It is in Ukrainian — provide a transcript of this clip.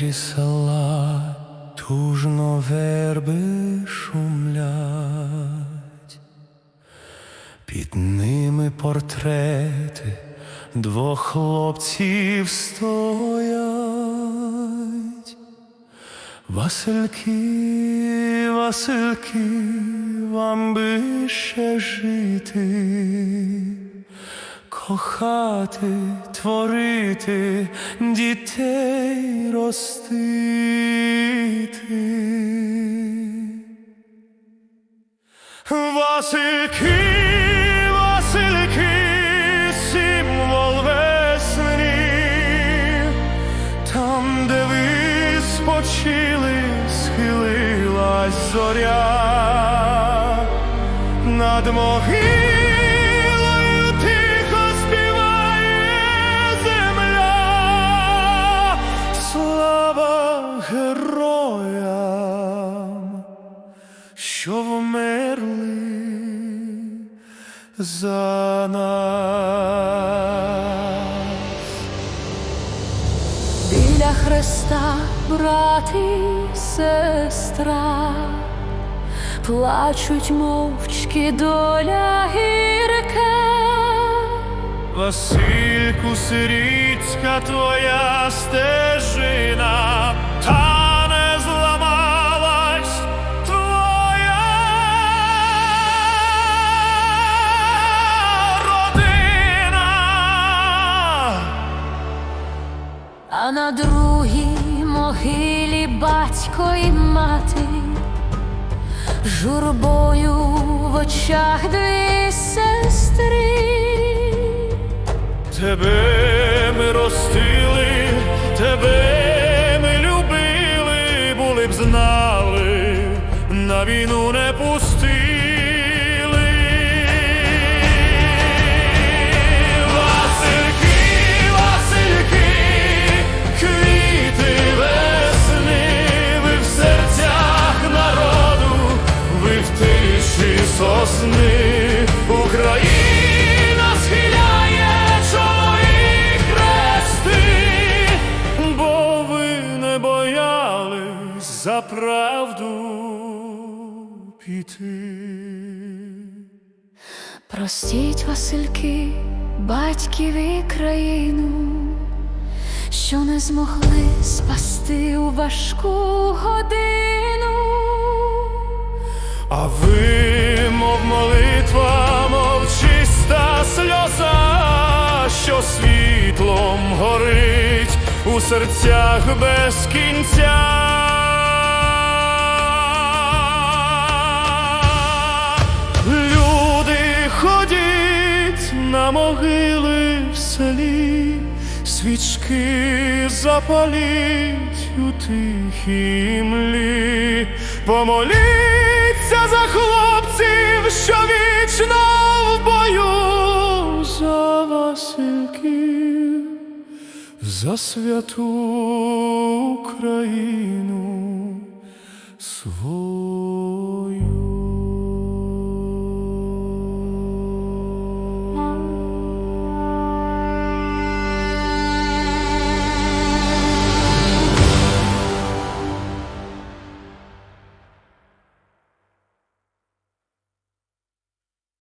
центрі тужно верби шумлять, під ними портрети двох хлопців стоять. Васильки, Васильки, вам би ще жити, кохати, творити, дітей ростити. Васильки, Васильки, символ весни, там, де ви спочили, схилилась зоря, над могилою героям, що вмерли за нас. Біля хреста брат і сестра, плачуть мовчки доля гірка. Васильку сирітська твоя стежина, та не зламалась твоя родина. А на другій могилі батько і мати, журбою в очах дві сестри. Tebe за правду піти. Простіть, Васильки, батьків і країну, що не змогли спасти у важку годину. А ви, мов молитва, мов чиста сльоза, що світлом горить у серцях без кінця. Могили в селі, свічки запаліть у тихій млі, помоліться за хлопців, що вічно в бою за Васильків, за святу Україну свою.